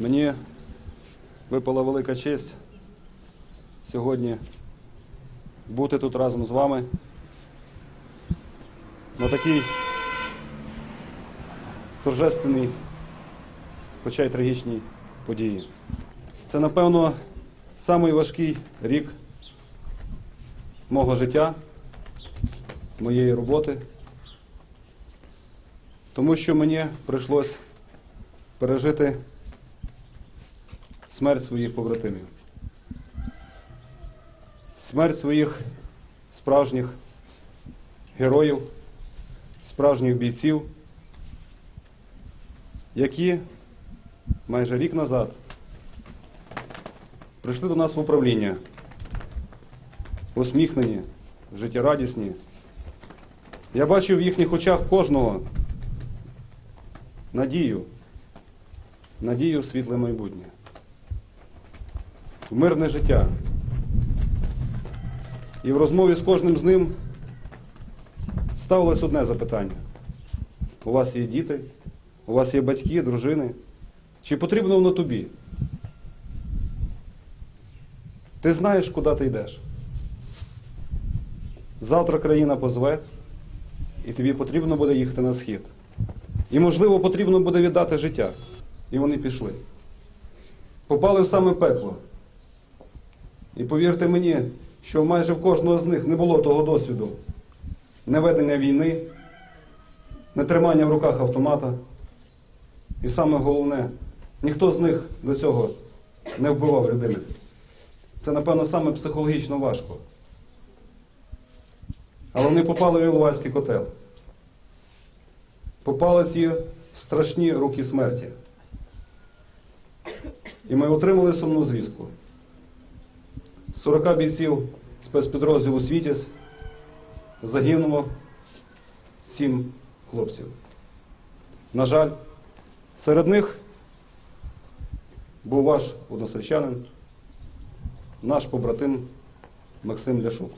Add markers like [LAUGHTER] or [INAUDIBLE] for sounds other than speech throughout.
Мені випала велика честь сьогодні бути тут разом з вами на такій торжественній, хоча й трагічній події. Це, напевно, самий важкий рік мого життя, моєї роботи, тому що мені прийшлось пережити смерть своїх побратимів. Смерть своїх справжніх героїв, справжніх бійців, які майже рік назад прийшли до нас в управління, усміхнені, життєрадісні. Я бачив в їхніх очах кожного надію, надію в світле майбутнє, в мирне життя. І в розмові з кожним з ним ставилось одне запитання. У вас є діти, у вас є батьки, дружини. Чи потрібно воно тобі? Ти знаєш, куди ти йдеш. Завтра країна позве, і тобі потрібно буде їхати на схід. І, можливо, потрібно буде віддати життя. І вони пішли. Попали в саме пекло. І повірте мені, що майже в кожного з них не було того досвіду неведення війни, не тримання в руках автомата. І саме головне, ніхто з них до цього не вбивав людини. Це, напевно, саме психологічно важко. Але вони попали в Іловайський котел. Попали ці страшні руки смерті. І ми отримали сумну звістку. З 40 бійців спецпідрозділу Світязь загинуло 7 хлопців. На жаль, серед них був ваш односельчанин, наш побратим Максим Ляшук.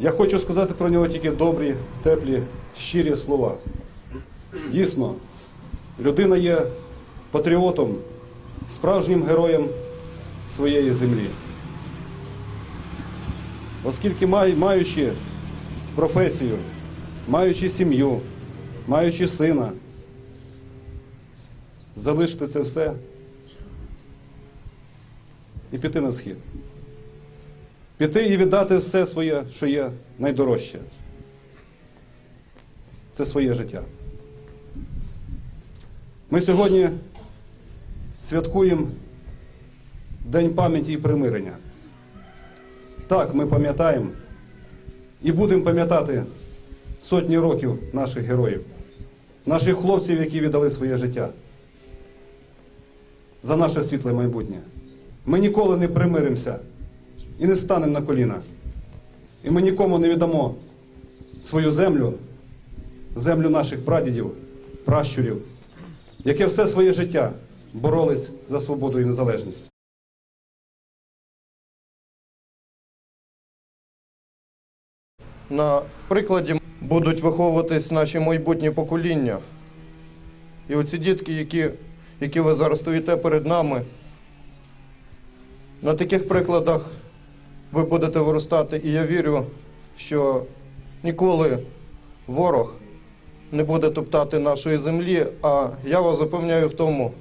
Я хочу сказати про нього тільки добрі, теплі, щирі слова. Дійсно, людина є патріотом, справжнім героєм своєї землі. Оскільки маючи професію, маючи сім'ю, маючи сина, залишити це все і піти на схід. Піти і віддати все своє, що є найдорожче. Це своє життя. Ми сьогодні святкуємо День пам'яті і примирення. Так, ми пам'ятаємо і будемо пам'ятати сотні років наших героїв, наших хлопців, які віддали своє життя за наше світле майбутнє. Ми ніколи не примиримося і не станемо на коліна. І ми нікому не віддамо свою землю, землю наших прадідів, пращурів, яке все своє життя боролись за свободу і незалежність. На прикладі будуть виховуватись наші майбутні покоління. І оці дітки, які, які ви зараз стоїте перед нами, на таких прикладах ви будете виростати, і я вірю, що ніколи ворог не буде топтати нашої землі, а я вас запевняю в тому,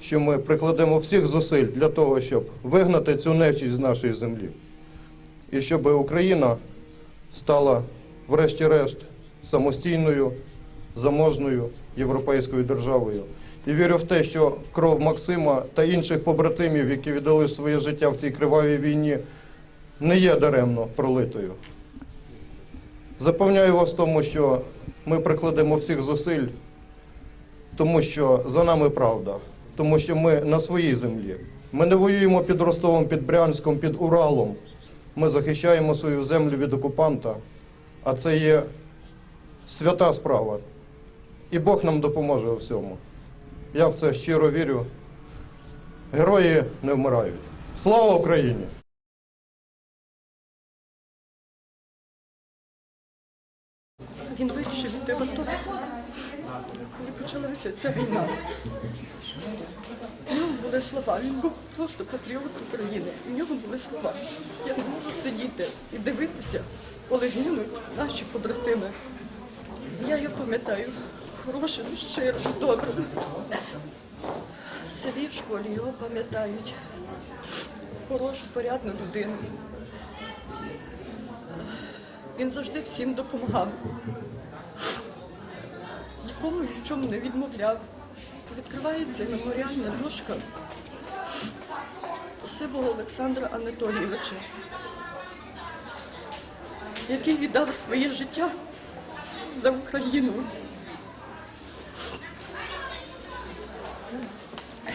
що ми прикладемо всіх зусиль для того, щоб вигнати цю нечість з нашої землі. І щоб Україна стала, врешті-решт, самостійною, заможною європейською державою. І вірю в те, що кров Максима та інших побратимів, які віддали своє життя в цій кривавій війні, не є даремно пролитою. Запевняю вас в тому, що ми прикладемо всіх зусиль, тому що за нами правда, тому що ми на своїй землі. Ми не воюємо під Ростовом, під Брянськом, під Уралом. Ми захищаємо свою землю від окупанта, а це є свята справа. І Бог нам допоможе у всьому. Я в це щиро вірю. Герої не вмирають. Слава Україні! Він вирішив іти в АТО. Коли почалася ця війна. У нього були слова. Він був просто патріот України. У нього були слова. Я не можу сидіти і дивитися, коли гинуть наші побратими. Я його пам'ятаю хорошим, щирим, добрим. В селі в школі його пам'ятають. Хорошу, порядну людину. Він завжди всім допомагав. Нікому ні в чому не відмовляв. Відкривається меморіальна дошка Сивого Олександра Анатолійовича, який віддав своє життя за Україну.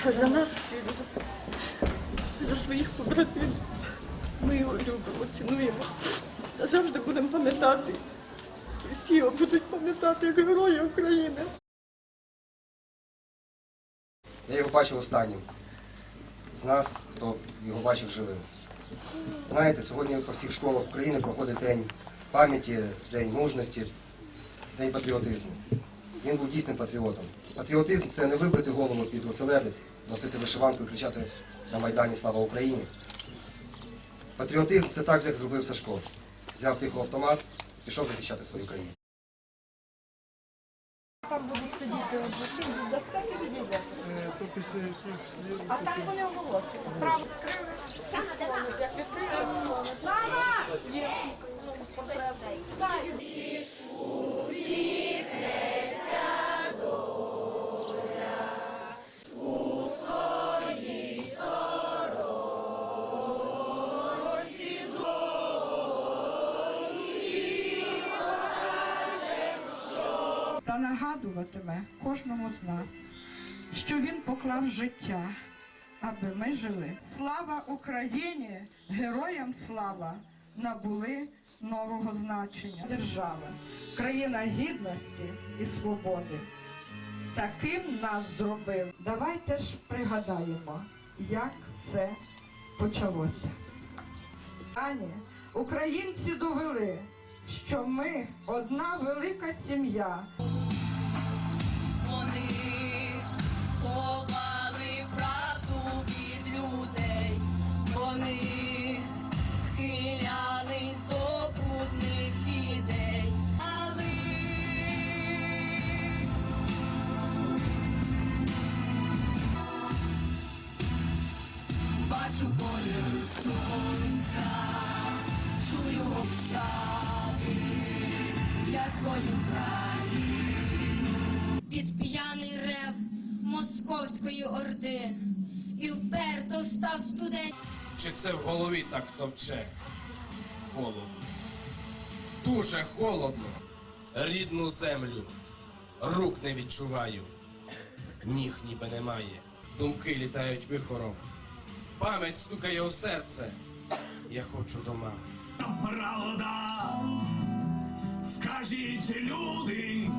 За нас всіх, за своїх побратимів. Ми його любимо, цінуємо. Завжди будемо пам'ятати. Всі будуть пам'ятати як героя України. Я його бачив останнім. З нас, хто його бачив живим. Знаєте, сьогодні по всіх школах України проходить День пам'яті, День мужності, День патріотизму. Він був дійсним патріотом. Патріотизм це не вибрати голову під оселедець, носити вишиванку і кричати на Майдані Слава Україні. Патріотизм це так, як зробив Сашко. Взяв тихо автомат, пішов захищати свою країну. Там будуть сидіти обучити, доскати А там вони оголоси. Право відкрили. Мама! Є потреба. Та нагадуватиме кожному з нас, що він поклав життя, аби ми жили. Слава Україні! Героям слава! Набули нового значення. Держава, країна гідності і свободи. Таким нас зробив. Давайте ж пригадаємо, як все почалося. Ані, українці довели, що ми одна велика сім'я. Вони схилялись до брудних ідей, бачу колір сонця, чую гощати, я свою під п'яний рев московської орди. І вперто став студент. Чи це в голові так товче? Холодно. Дуже холодно. Рідну землю. Рук не відчуваю. Ніг ніби немає. Думки літають вихором. Пам'ять стукає у серце. Я хочу дома. Правда, скажіть люди,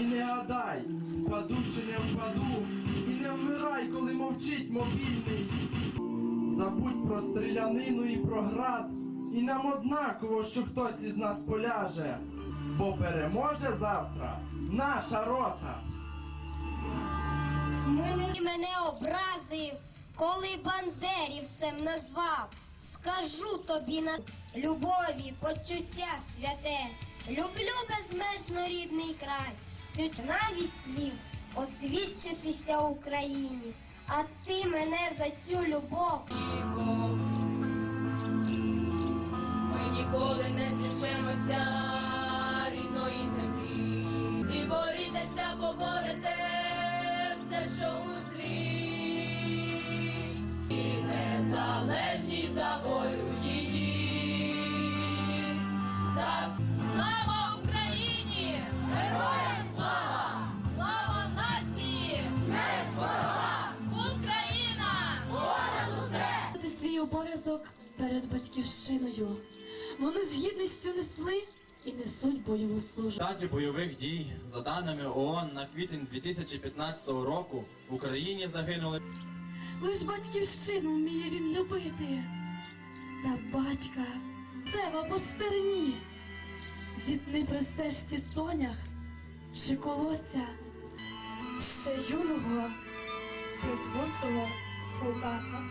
І не гадай, впаду чи не впаду, і не вмирай, коли мовчить мобільний. Забудь про стрілянину і про град, і нам однаково, що хтось із нас поляже, бо переможе завтра наша рота. І мене образив, коли бандерівцем назвав. Скажу тобі на любові, почуття святе. Люблю безмежно рідний край. Цю навіть слів освідчитися Україні. А ти мене за цю любов. Ми ніколи не зрічемося рідної землі. І борітеся, поборете все, що у обов'язок перед батьківщиною. Вони з гідністю несли і несуть бойову службу. В бойових дій, за даними ООН, на квітень 2015 року в Україні загинули Лиш батьківщину вміє він любити. Та батька це в апостерні. зітни при стежці сонях, чи колося ще юного безвусого солдата.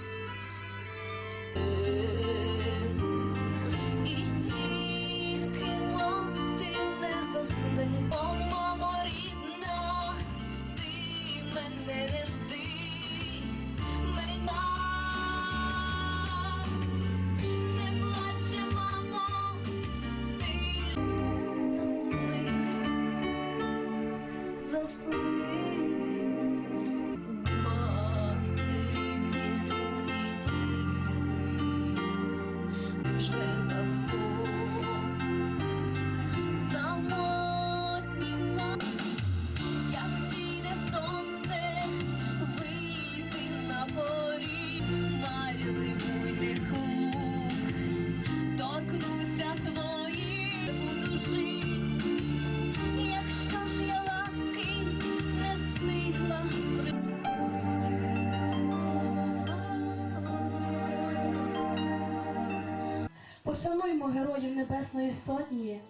Пошануймо героїв Небесної Сотні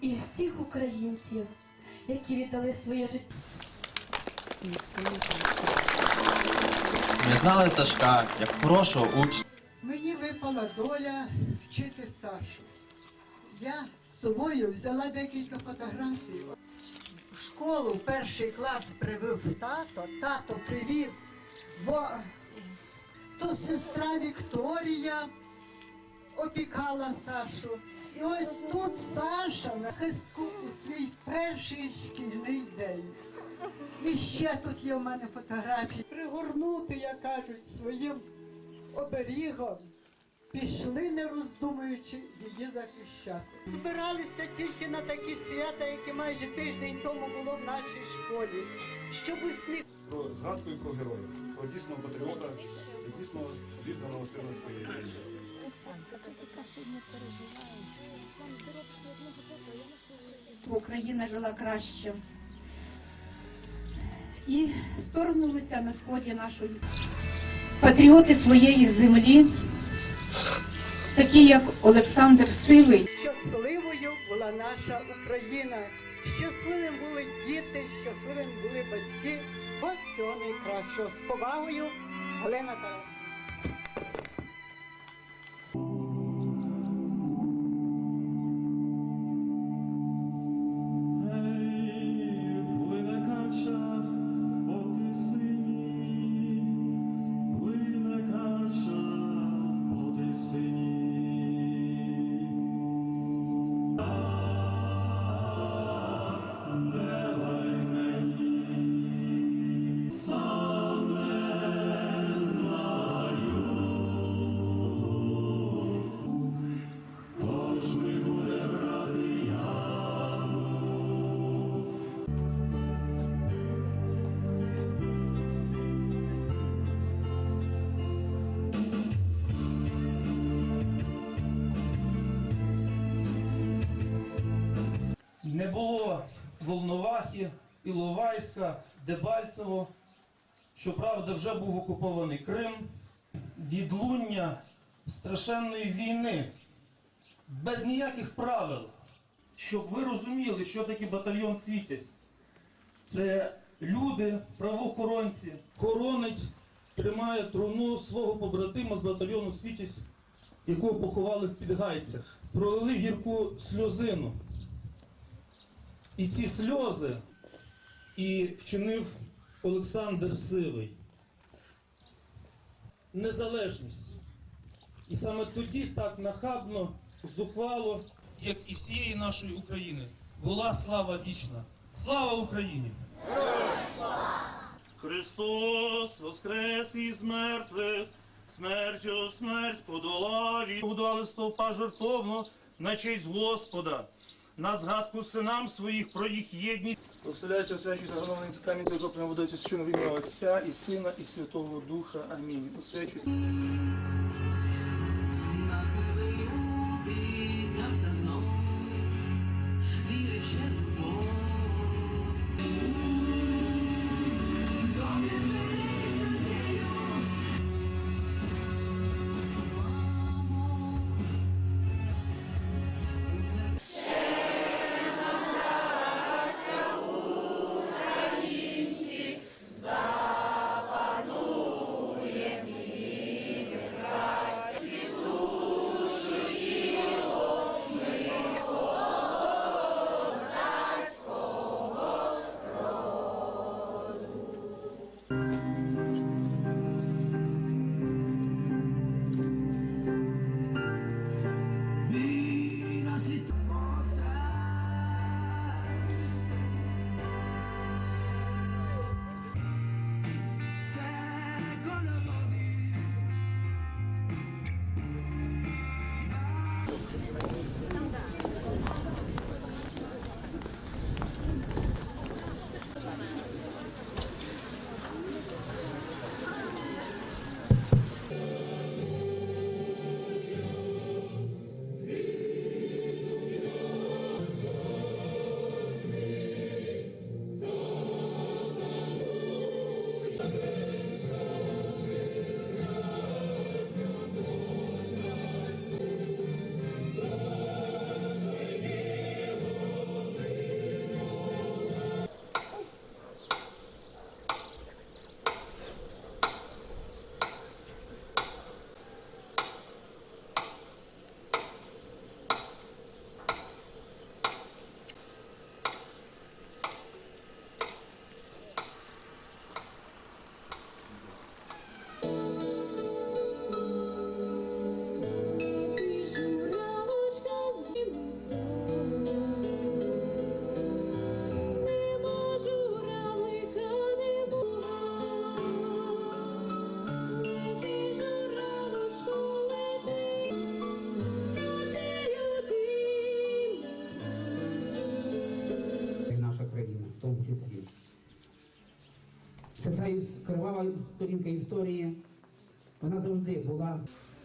і всіх українців, які віддали своє життя. Ми знали Сашка як хорошого учня. Мені випала доля вчити Сашу. Я з собою взяла декілька фотографій. В школу перший клас привів тато, тато привів, бо то сестра Вікторія опікала Сашу. І ось тут Саша на хистку у свій перший шкільний день. І ще тут є в мене фотографії. Пригорнути, як кажуть, своїм оберігом. Пішли, не роздумуючи, її захищати. Збиралися тільки на такі свята, які майже тиждень тому було в нашій школі, щоб усміх. Про згадку про героя, про дійсного патріота і дійсно відданого сина своєї землі. Україна жила краще. І вторгнулися на сході нашої патріоти своєї землі, такі як Олександр Сивий. Щасливою була наша Україна. Щасливим були діти, щасливим були батьки. От цього найкращого. З повагою Галина Тарас. Волновахи, Іловайська, Дебальцево. Щоправда, вже був окупований Крим. Відлуння страшенної війни. Без ніяких правил. Щоб ви розуміли, що таке батальйон Світязь. Це люди, правоохоронці, хоронець тримає труну свого побратима з батальйону Світязь, якого поховали в Підгайцях. Пролили гірку сльозину. І ці сльози і вчинив Олександр Сивий. Незалежність. І саме тоді так нахабно, зухвало, як і всієї нашої України, була слава вічна. Слава Україні! Христос воскрес із мертвих, смертю смерть подолав і удали стовпа жертовно на честь Господа, на згадку синам своїх про їх єдність. Прославляється свячі загранований камінь та окроплений водою чину в ім'я Отця і Сина і Святого Духа. Амінь. Освячується.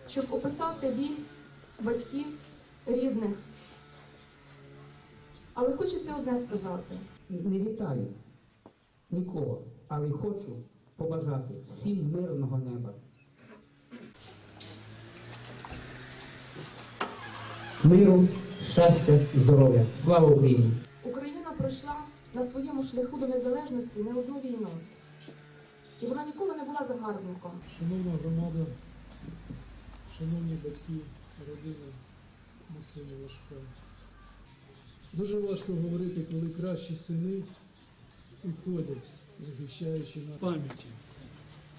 Щоб описати біль батьків рідних. Але хочеться одне сказати. Не вітаю нікого, але хочу побажати всім мирного неба. Миру, щастя, здоров'я. Слава Україні! Україна пройшла на своєму шляху до незалежності не одну війну. І вона ніколи не була загарбником. Шановна громада, шановні батьки, родина Максима Лашка. Дуже важко говорити, коли кращі сини уходять, захищаючи на пам'яті,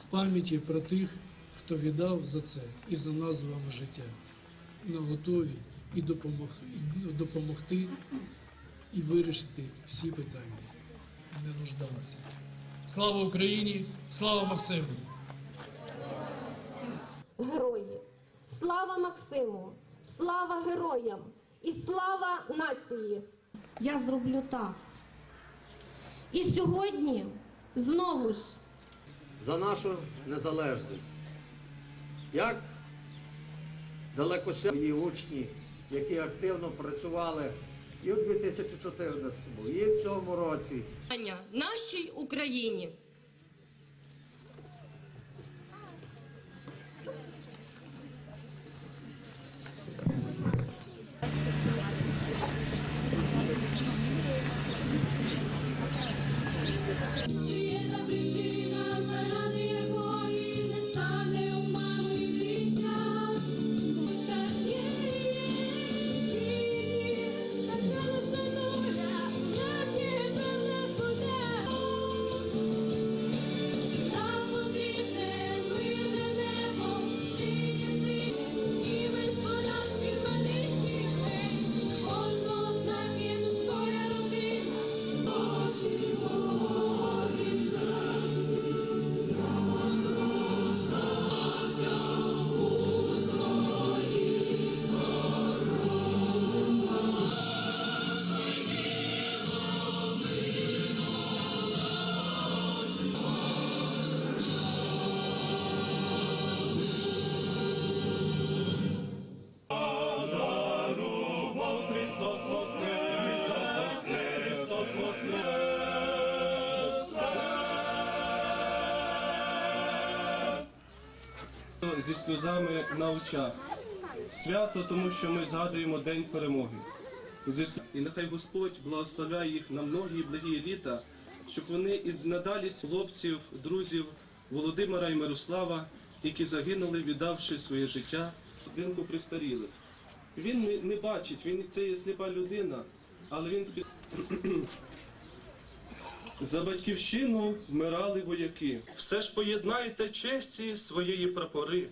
в пам'яті про тих, хто віддав за це і за нас з вами життя. Ми готові і допомогти, допомогти і вирішити всі питання. Не нуждалися. Слава Україні! Слава Максиму! Герої! Слава Максиму! Слава героям! І слава нації! Я зроблю так. І сьогодні знову ж за нашу незалежність. Як далеко її учні, які активно працювали і у 2014, і в цьому році. нашій Україні. Зі сльозами на очах. Свято, тому що ми згадуємо День перемоги. І нехай Господь благословляє їх на многі благі літа, щоб вони і надалі хлопців, друзів Володимира і Мирослава, які загинули, віддавши своє життя будинку престарілих. Він не, бачить, він це є сліпа людина, але він спі... [CLEARS THROAT] [CLEARS THROAT] За батьківщину вмирали вояки. Все ж поєднайте честі своєї прапори,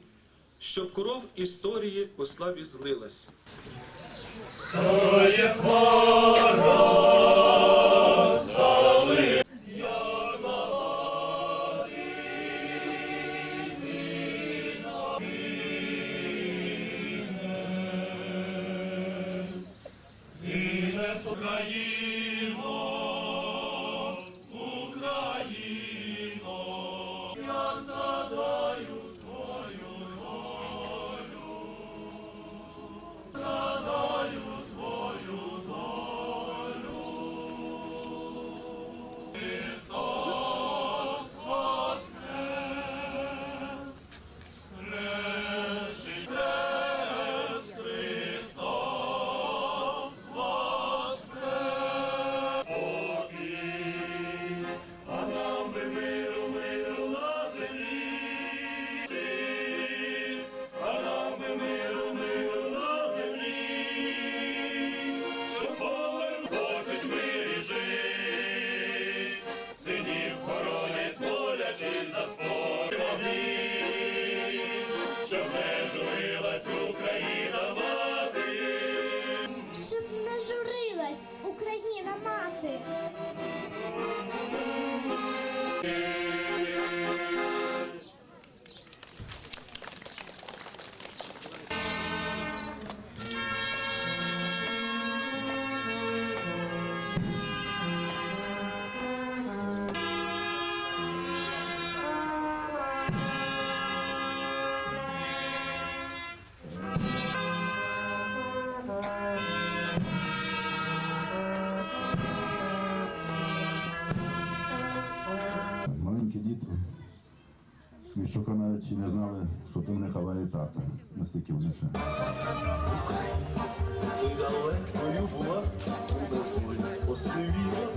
щоб кров історії у славі злилась. Міщука навіть і не знали, що там не хаває тата. Настільки вони ще. Ти далекою була, у осивіла